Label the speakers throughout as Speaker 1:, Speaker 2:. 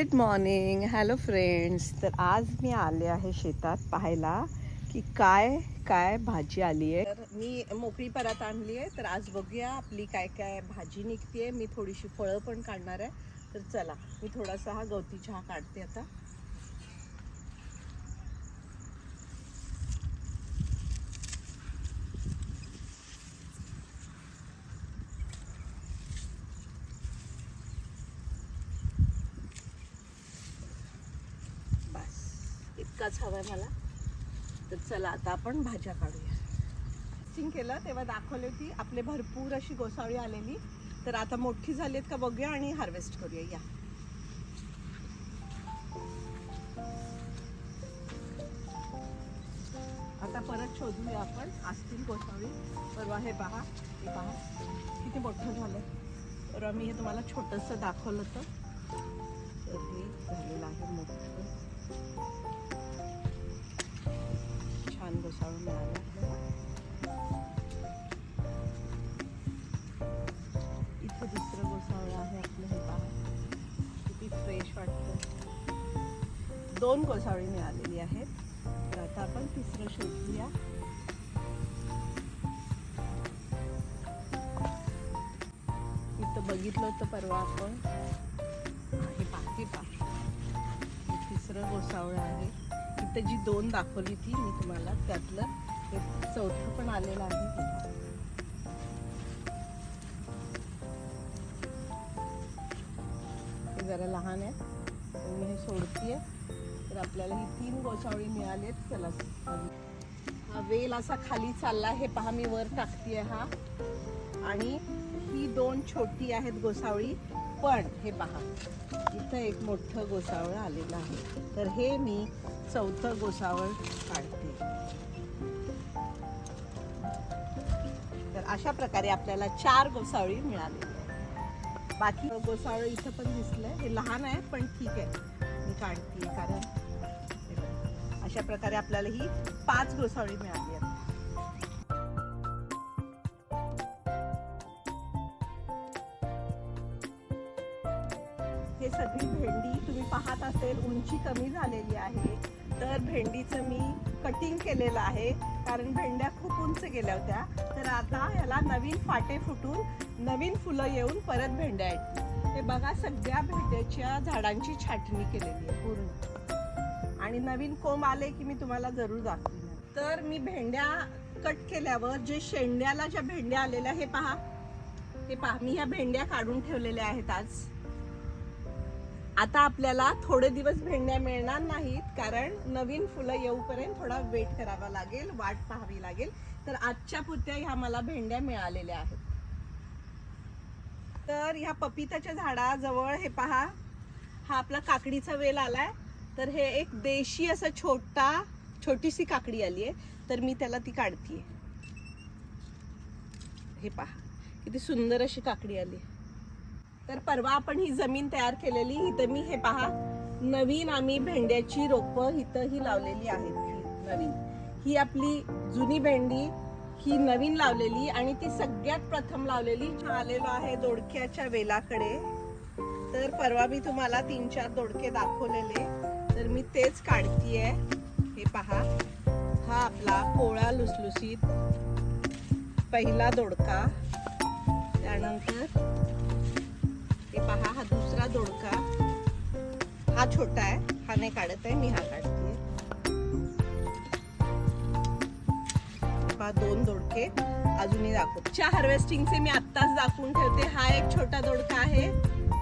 Speaker 1: Good morning hello friends तर आज मी आले आहे शेतात पाहायला की काय काय भाजी आली आहे. तर मी मोकळी परत आणली आहे. तर आज बघूया आपली काय काय भाजी निघते मी थोडीशी फळं पण काढणार आहे. तर चला मी थोडासा हा गवती चहा काढते आता. इतकाच हवाय मला. तर चला आता आपण भाज्या काढूया. सिंग केलं तेव्हा दाखवली होती आपले भरपूर अशी गोसाळी आलेली. तर आता मोठी झाली आहेत का बघूया आणि हार्वेस्ट करूया. या. आता परत शोधूया आपण असतील गोसाळी. परवा हे पहा हे पहा. किती मोठं झालं परवा मी हे तुम्हाला छोटंसं दाखवलं होतं. तर हे झालेलं आहे मोठं. छान गोसाळं मिळालं. इथं दुसरं गोसावळं आहे आपलं हे पहा. किती फ्रेश वाटतं. दोन घोसाळी मिळालेली आहेत. तर आता आपण तिसरं शोधूया इथं बघितलं होतं परवा आपण. हे पाकी पा तिसरं गोसावळं आहे. आत्ता जी दोन दाखवली ती मी तुम्हाला त्यातलं एक चौथं पण आलेलं आहे. जरा लहान आहे. मी हे सोडतीये. तर आपल्याला ही तीन गोसावळी मिळालेत. चला. हा वेल असा खाली चालला. हे पहा मी वर टाकतीये हा. आणि ही दोन छोटी आहेत गोसावळी. पण हे पहा इथं एक मोठं गोसावळ आलेलं आहे. तर हे मी चौथं गोसावळ काढते. तर अशा प्रकारे आपल्याला चार गोसावळी मिळाली. बाकी गोसावळ इथं पण दिसलंय. हे लहान आहे पण ठीक आहे. मी काढते कारण अशा प्रकारे आपल्याला ही पाच गोसावळी मिळाली आहेत. सगळी भेंडी तुम्ही पाहत असेल उंची कमी झालेली आहे. तर भेंडीचं मी कटिंग केलेलं आहे कारण भेंड्या खूप उंच गेल्या होत्या. तर आता याला नवीन फाटे फुटून नवीन फुलं येऊन परत भेंड्या आहेत. हे बघा सगळ्या भेंड्याच्या झाडांची छाटणी केलेली आहे पूर्ण. आणि नवीन कोंब आले की मी तुम्हाला जरूर दाखवेन. तर मी भेंड्या कट केल्यावर जे शेंड्याला ज्या भेंड्या आलेल्या हे पहा. हे पहा मी ह्या भेंड्या काढून ठेवलेल्या आहेत आज. आता आपल्याला थोडे दिवस भेंड्या मिळणार नाहीत कारण नवीन फुलं येऊपर्यंत थोडा वेट करावा लागेल वाट पाहावी लागेल. तर आजच्या पुरत्या ह्या मला भेंड्या मिळालेल्या आहेत. तर ह्या पपिताच्या झाडाजवळ हे पहा हा आपला काकडीचा वेल आलाय. तर हे एक देशी असं छोटा छोटीशी काकडी आली आहे. तर मी त्याला ती काढतीये. हे पहा किती सुंदर अशी काकडी आली. आहे तर परवा आपण ही जमीन तयार केलेली इथं मी हे पहा नवीन आम्ही भेंड्याची रोपं इथं ही लावलेली आहेत नवीन. ही आपली जुनी भेंडी ही नवीन लावलेली आणि ती सगळ्यात प्रथम लावलेली आलेलो आहे दोडक्याच्या वेलाकडे. तर परवा मी तुम्हाला तीन चार दोडके दाखवलेले तर मी तेच काढतीये. हे पहा हा आपला पोळा लुसलुसीत पहिला दोडका. त्यानंतर पहा हा दुसरा दोडका. हा छोटा आहे हा नाही काढत आहे मी हा काढते. पहा दोन दोडके अजूनही दाखवच्या हार्वेस्टिंगचे मी आत्ताच दाखवून ठेवते. हा एक छोटा दोडका आहे.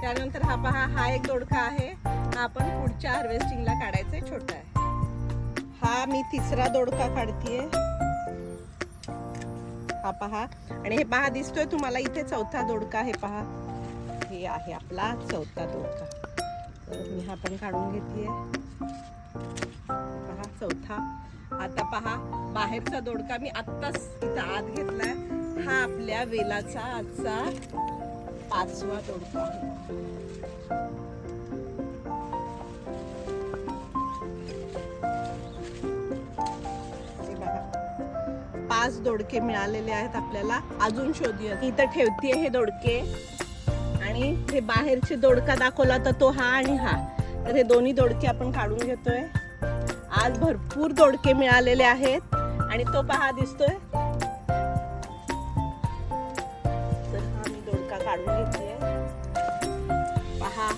Speaker 1: त्यानंतर हा पहा हा एक दोडका आहे. हा आपण पुढच्या हार्वेस्टिंगला काढायचा छोटा आहे. हा मी तिसरा दोडका काढतीये. हा पहा. आणि हे पहा दिसतोय तुम्हाला इथे चौथा दोडका हे पहा. हे आहे आपला चौथा दोडका. तर मी हा पण काढून घेते. पहा चौथा. आता पहा बाहेरचा दोडका मी आत्ताच इथं आत घेतलाय. हा आपल्या वेलाचा आजचा पाचवा दोडका. आहे पाच दोडके मिळालेले आहेत आपल्याला. अजून शोधूया. इथं ठेवतीये हे दोडके. आणि हे बाहेरचे दोडका दाखवला तर तो हा आणि हा. तर हे दोन्ही दोडके आपण काढून घेतोय. आज भरपूर दोडके मिळालेले आहेत आणि तो पहा दिसतोय. तर हा मी दोडका काढून घेतोय. पहा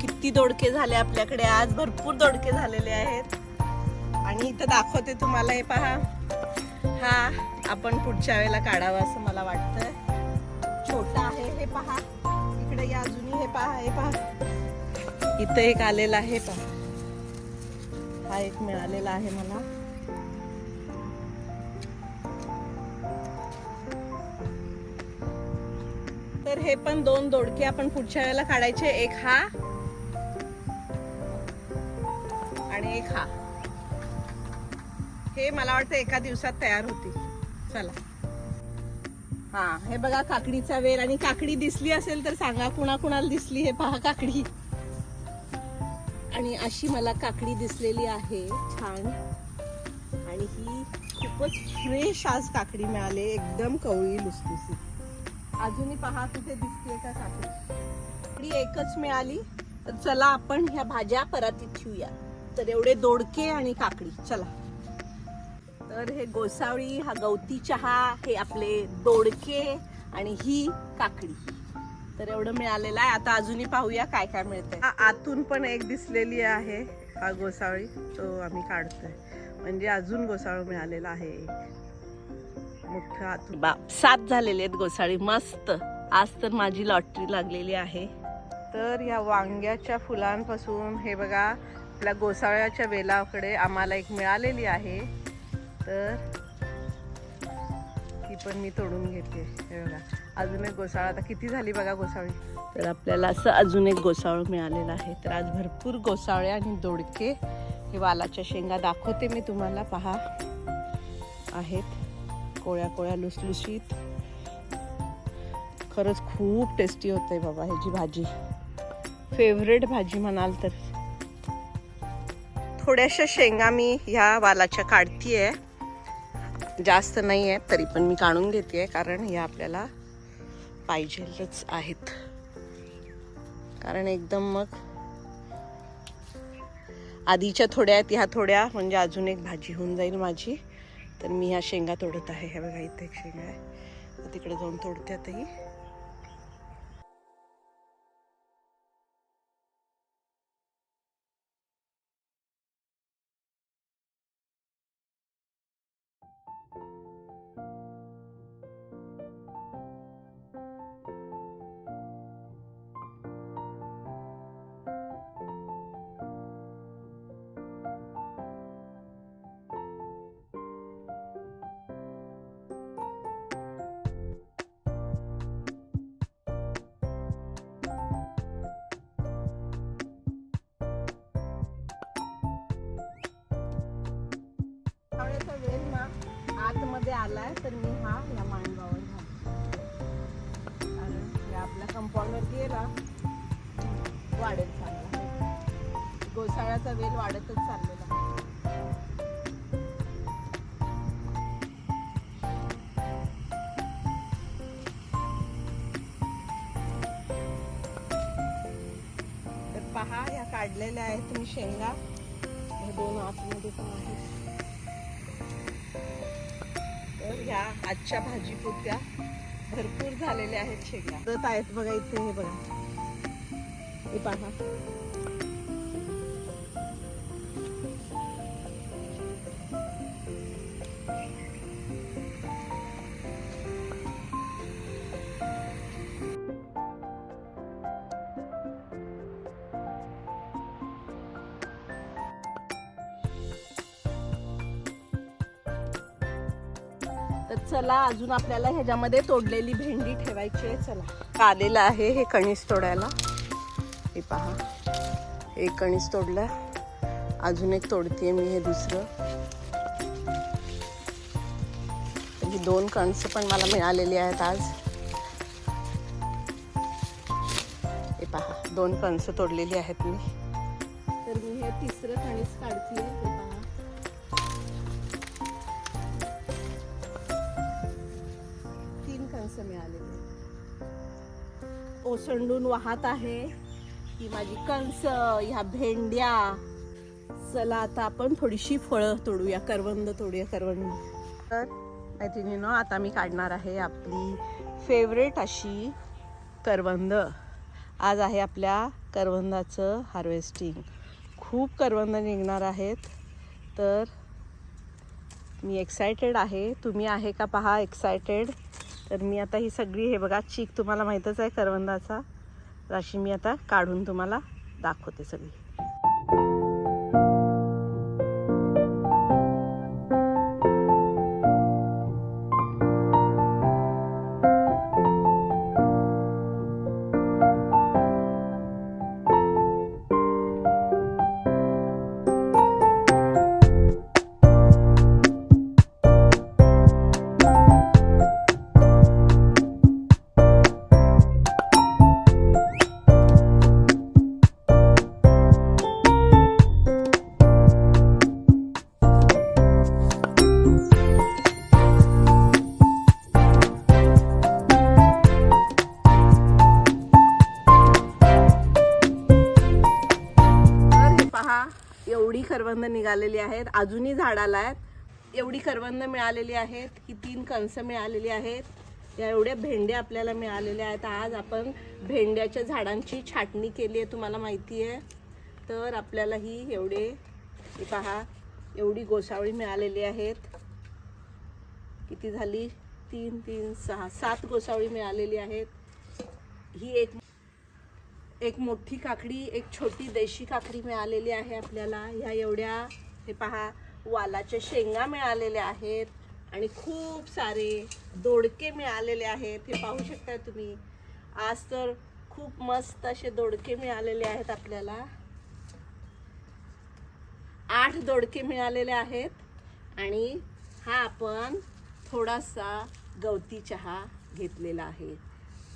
Speaker 1: किती दोडके झाले आपल्याकडे. आज भरपूर दोडके झालेले आहेत. आणि इथं दाखवते तुम्हाला हे पहा. हा आपण पुढच्या वेळेला काढावा असं मला वाटतंय. छोटा आहे हे पहा. इकडे या अजूनही हे पहा हे पहा. इथं एक आलेला आहे पहा. हा एक मिळालेला आहे मला. तर हे पण दोन दोडके आपण पुढच्या वेळेला काढायचे. एक हा आणि एक हा. हे मला वाटतं एका दिवसात तयार होतील. चला. हा हे बघा काकडीचा वेल. आणि काकडी दिसली असेल तर सांगा कुणा कुणाला दिसली हे पहा काकडी. आणि अशी मला काकडी दिसलेली आहे छान. आणि ही खूपच फ्रेश आज काकडी मिळाली एकदम कवळी लुसलुसी. अजूनही पहा कुठे दिसते का काकडी. काकडी एकच मिळाली. तर चला आपण ह्या भाज्या परातीत ठेवूया तर एवढे दोडके आणि काकडी. चला. तर हे गोसावळी हा गवती चहा हे आपले दोडके आणि ही काकडी. तर एवढं मिळालेलं आहे. आता अजूनही पाहूया काय काय मिळतंय. आ- आतून पण एक दिसलेली आहे हा गोसावळी तो आम्ही काढतोय. म्हणजे अजून गोसावळ मिळालेला आहे. एक. मोठं आतून. बाप सात झालेले आहेत गोसाळी मस्त. आज तर माझी लॉटरी लागलेली आहे. तर या वांग्याच्या फुलांपासून हे बघा आपल्या गोसाळ्याच्या वेलाकडे आम्हाला एक मिळालेली आहे. तर ती पण मी तोडून घेते. हे बघा. अजून एक गोसाळ. आता किती झाली बघा गोसाळी? तर आपल्याला असं अजून एक गोसाळ मिळालेलं आहे. तर आज भरपूर गोसाळे आणि दोडके हे वालाच्या शेंगा दाखवते मी तुम्हाला. पहा. आहेत. कोळ्या कोळ्या लुसलुशीत. खरंच खूप टेस्टी होते बाबा ह्याची भाजी. फेवरेट भाजी म्हणाल तर. थोड्याशा शेंगा मी ह्या वालाच्या काढतीये. जास्त नाही आहेत तरी पण मी काढून घेते आहे कारण हे आपल्याला पाहिजेलच आहेत. कारण एकदम मग आधीच्या थोड्या आहेत ह्या थोड्या म्हणजे अजून एक भाजी होऊन जाईल माझी. तर मी ह्या शेंगा तोडत आहे. ह्या बघा इथे एक शेंगा आहे. तिकडे जाऊन तोडते आताही. मध्ये आलाय तर मी हा या माणगावर आपल्या कारण हे आपल्या वाढत गेला गोसाळ्याचा वेल वाढतच चाललेला तर पहा या काढलेल्या आहेत तुम्ही शेंगा. हे दोन आतमध्ये पण आहेत. ह्या आजच्या भाजी पोत्या भरपूर झालेल्या आहेत शेंगा. परत आहेत बघा इथे हे बघा. हे पहा. चला अजून आपल्याला ह्याच्यामध्ये तोडलेली भेंडी ठेवायची आहे. चला. आलेलं आहे हे कणीस तोडायला? हे पहा. एक कणीस तोडलं अजून एक तोडते मी हे दुसरं. ही दोन कणसं पण मला मिळालेली आहेत आज. हे पहा दोन कणसं तोडलेली आहेत मी. तर मी हे तिसरं कणीस काढते असं मिळालेलं ओसंडून वाहत आहे ही माझी कंस ह्या भेंड्या. चला आता आपण थोडीशी फळं तोडूया करवंद तोडूया करवंद. तर मैत्रिणीनं आता मी काढणार आहे आपली फेवरेट अशी करवंद. आज आहे आपल्या करवंदाचं हार्वेस्टिंग खूप करवंद निघणार आहेत. तर मी एक्सायटेड आहे. तुम्ही आहे का पहा एक्सायटेड तर मी आता ही सगळी हे बघा चीक तुम्हाला माहीतच आहे करवंदाचा. राशी मी आता काढून तुम्हाला दाखवते सगळी. निघालेली आहेत अजूनही झाडाला आहेत. एवढी करवंद मिळालेली आहेत की तीन कणसं मिळालेली आहेत. या एवढ्या भेंड्या आपल्याला मिळालेल्या आहेत. आज आपण भेंड्याच्या झाडांची छाटणी केली आहे तुम्हाला माहिती आहे. तर आपल्याला ही एवढे पहा एवढी गोसावळी मिळालेली आहेत. किती झाली? तीन तीन सहा सात गोसावळी मिळालेली आहेत. ही एक एक मोठी काकडी एक छोटी देशी काकडी मिळालेली आहे आपल्याला. ह्या एवढ्या हे पहा वालाच्या शेंगा मिळालेल्या आहेत आणि खूप सारे दोडके मिळालेले आहेत. हे पाहू शकता तुम्ही. आज तर खूप मस्त असे दोडके मिळालेले आहेत आपल्याला. आठ दोडके मिळालेले आहेत आणि हा आपण थोडासा गवती चहा घेतलेला आहे.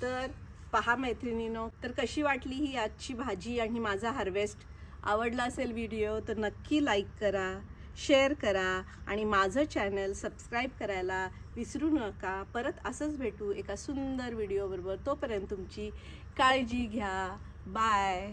Speaker 1: तर पहा मैत्रिणीनो तर कशी वाटली ही आजची भाजी आणि माझा हार्वेस्ट आवडला असेल व्हिडिओ तर नक्की लाईक करा शेअर करा आणि माझं चॅनल सबस्क्राईब करायला विसरू नका. परत असंच भेटू एका सुंदर व्हिडिओबरोबर तोपर्यंत तुमची काळजी घ्या. बाय